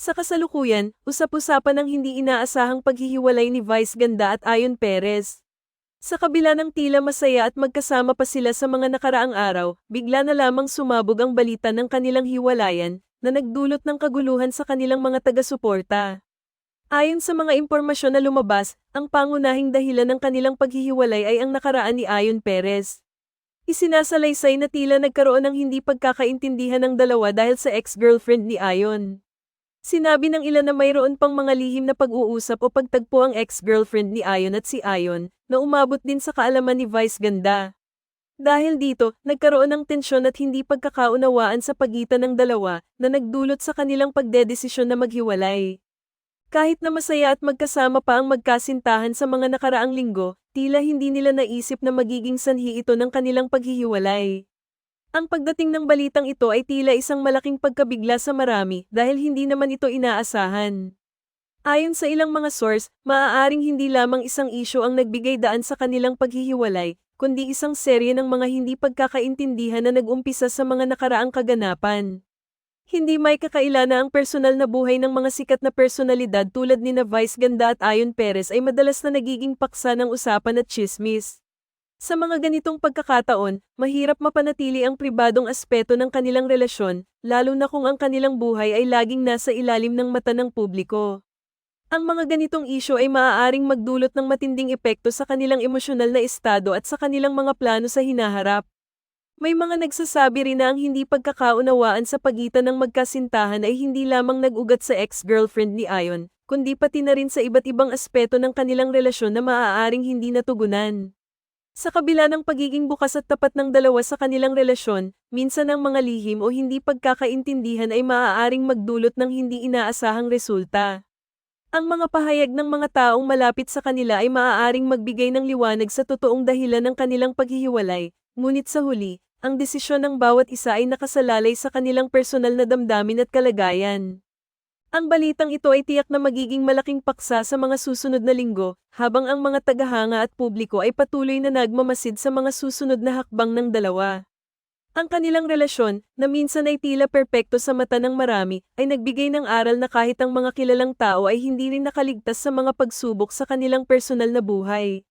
Sa kasalukuyan, usap-usapan ang hindi inaasahang paghihiwalay ni Vice Ganda at Ayon Perez. Sa kabila ng tila masaya at magkasama pa sila sa mga nakaraang araw, bigla na lamang sumabog ang balita ng kanilang hiwalayan, na nagdulot ng kaguluhan sa kanilang mga taga-suporta. Ayon sa mga impormasyon na lumabas, ang pangunahing dahilan ng kanilang paghihiwalay ay ang nakaraan ni Ayon Perez. Isinasalaysay na tila nagkaroon ng hindi pagkakaintindihan ng dalawa dahil sa ex-girlfriend ni Ayon. Sinabi ng ilan na mayroon pang mga lihim na pag-uusap o pagtagpo ang ex-girlfriend ni Ayon at si Ayon, na umabot din sa kaalaman ni Vice Ganda. Dahil dito, nagkaroon ng tensyon at hindi pagkakaunawaan sa pagitan ng dalawa, na nagdulot sa kanilang pagdedesisyon na maghiwalay. Kahit na masaya at magkasama pa ang magkasintahan sa mga nakaraang linggo, tila hindi nila naisip na magiging sanhi ito ng kanilang paghihiwalay. Ang pagdating ng balitang ito ay tila isang malaking pagkabigla sa marami dahil hindi naman ito inaasahan. Ayon sa ilang mga source, maaaring hindi lamang isang isyo ang nagbigay daan sa kanilang paghihiwalay, kundi isang serye ng mga hindi pagkakaintindihan na nag-umpisa sa mga nakaraang kaganapan. Hindi may kakaila na ang personal na buhay ng mga sikat na personalidad tulad ni na Vice Ganda at Ayon Perez ay madalas na nagiging paksa ng usapan at chismis. Sa mga ganitong pagkakataon, mahirap mapanatili ang pribadong aspeto ng kanilang relasyon, lalo na kung ang kanilang buhay ay laging nasa ilalim ng mata ng publiko. Ang mga ganitong isyo ay maaaring magdulot ng matinding epekto sa kanilang emosyonal na estado at sa kanilang mga plano sa hinaharap. May mga nagsasabi rin na ang hindi pagkakaunawaan sa pagitan ng magkasintahan ay hindi lamang nag-ugat sa ex-girlfriend ni Ayon, kundi pati na rin sa iba't ibang aspeto ng kanilang relasyon na maaaring hindi natugunan. Sa kabila ng pagiging bukas at tapat ng dalawa sa kanilang relasyon, minsan ang mga lihim o hindi pagkakaintindihan ay maaaring magdulot ng hindi inaasahang resulta. Ang mga pahayag ng mga taong malapit sa kanila ay maaaring magbigay ng liwanag sa totoong dahilan ng kanilang paghihiwalay, ngunit sa huli, ang desisyon ng bawat isa ay nakasalalay sa kanilang personal na damdamin at kalagayan. Ang balitang ito ay tiyak na magiging malaking paksa sa mga susunod na linggo, habang ang mga tagahanga at publiko ay patuloy na nagmamasid sa mga susunod na hakbang ng dalawa. Ang kanilang relasyon, na minsan ay tila perpekto sa mata ng marami, ay nagbigay ng aral na kahit ang mga kilalang tao ay hindi rin nakaligtas sa mga pagsubok sa kanilang personal na buhay.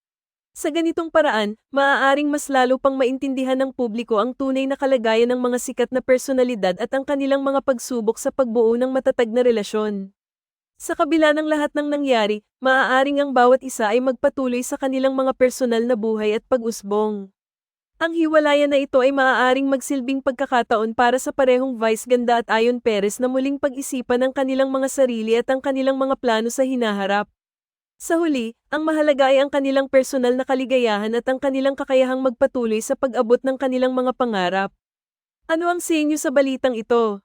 Sa ganitong paraan, maaaring mas lalo pang maintindihan ng publiko ang tunay na kalagayan ng mga sikat na personalidad at ang kanilang mga pagsubok sa pagbuo ng matatag na relasyon. Sa kabila ng lahat ng nangyari, maaaring ang bawat isa ay magpatuloy sa kanilang mga personal na buhay at pag-usbong. Ang hiwalayan na ito ay maaaring magsilbing pagkakataon para sa parehong Vice Ganda at Ayon Perez na muling pag-isipan ang kanilang mga sarili at ang kanilang mga plano sa hinaharap. Sa huli, ang mahalaga ay ang kanilang personal na kaligayahan at ang kanilang kakayahang magpatuloy sa pag-abot ng kanilang mga pangarap. Ano ang sinyo sa balitang ito?